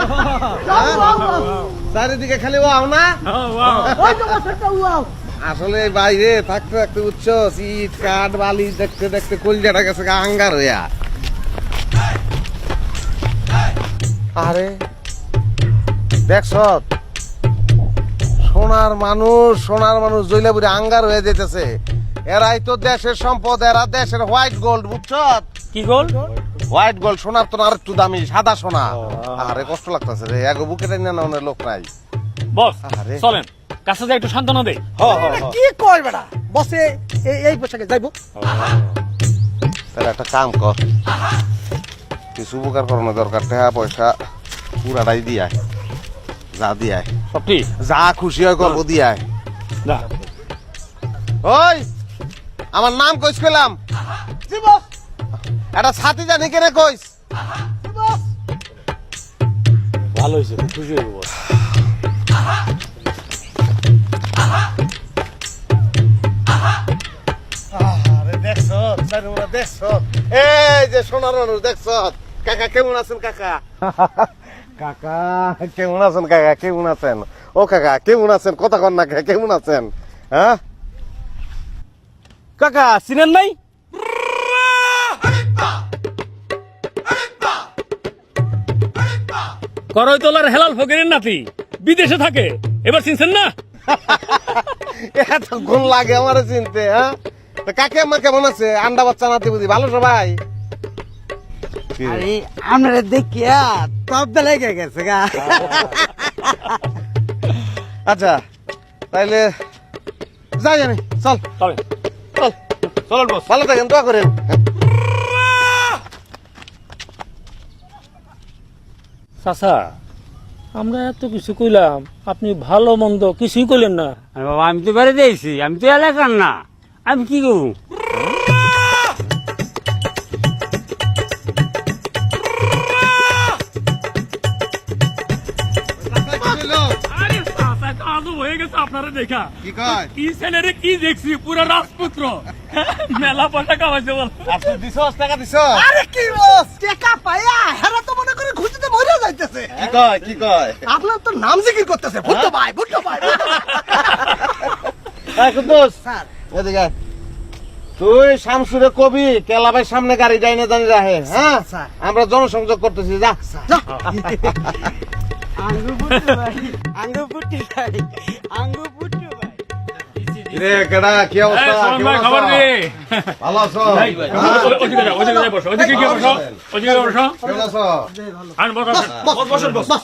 চারিদিকে খালি ওয়াও না? আসলে বাইরে থাকতে থাকতে উচ্চ ইট কাঠ বালি দেখতে দেখতে কলজাটা গেছে আঙ্গার হইয়া। আরে দেখছ? সোনার মানুষ সোনার মানুষ জৈলাপুরে আঙ্গার হয়ে যেতেছে। এরাই তো দেশের সম্পদ এরা দেশের হোয়াইট গোল্ড বুঝছ? কি গোল হোয়াইট গোল্ড সোনার তো আর একটু দামি সাদা সোনা। আরে কষ্ট লাগতেছে রে এক বুকে টেনে না লোক নাই। বস আরে। চলেন কাছে যাই একটু সান্ত্বনা দেই। কি কয় বেটা? বসে এই- এই পোশাকে যাইবো। তাহলে একটা কাম কর। কিছু উপকার করানো দরকার টাকা পয়সা পুরাটাই দিয়ায় যা দিয়ায় সবটি যা খুশি হয় করব দিয়ায় যা। ওই আমার নাম কইস কইলাম। জি বস। একটা ছাতি জানি কেনে কইস। ভালো হয়েছে খুব খুশি হইব বস। এই যে সোনার মানুষ দেখছ? কাকা কেমন আছেন কাকা? কাকা কেমন আছেন কাকা? কেমন আছেন? ও কাকা কেমন আছেন? কথা কন না কাকা কেমন আছেন? হ্যাঁ? কাকা চিনেন নাই? করইতলার হেলাল ফকিরের নাতি। বিদেশে থাকে। এবার চিনছেন না? এত গুণ লাগে আমার চিনতে হ্যাঁ? তা কাকে আমার কেমন আছে? আন্ডা বাচ্চা নাতি বুঝি ভালো সবাই? আরে আমরা দেখিয়া তব লেগে গেছে গা। আচ্ছা তাইলে যাই আমি চল। চল। বস ভালো থাকেন দোয়া করেন। চাচা আমরা এত কিছু কইলাম আপনি ভালো মন্দ কিছুই কইলেন না। আরে বাবা আমি তো বেড়ে দিয়েছি আমি তো এলাকার না। আমি কি করব? হয়ে আপনারা দেখা। কি কি ছেলেরে কি দেখছি পুরো রাজপুত্র। মেলা পয়সা কামাইছে বল। আচ্ছা দিছ টাকা দিছ আরে কি বস টেকা পায়া হেরা তো মনে করে খুঁজতে মরে যাইতেছে কি কয় কি কয়? আপনার তো নাম জিকির করতেছে। ভুট্টো ভাই ভুট্টো ভাই ভুট্টো ভাই। কুদ্দুস। স্যার। এদিকে তুই শামসুরে কবি কেলাবের সামনে গাড়ি যাই না জানি রাহে হ্যাঁ? আমরা জনসংযোগ করতেছি যা। যাও। আঙ্গু পুট্টু ভাই ভাই ভাই। রে কেডা কি অবস্থা? কেমন শোন খবর আছো? ভালো আছো। ওদিকে যাও, ওদিকে যাও, বসো, ওদিকে গিয়ে বসো, ওদিকে বসো। কেমন আছো? আন, বসো, বসো, বসো, বসো।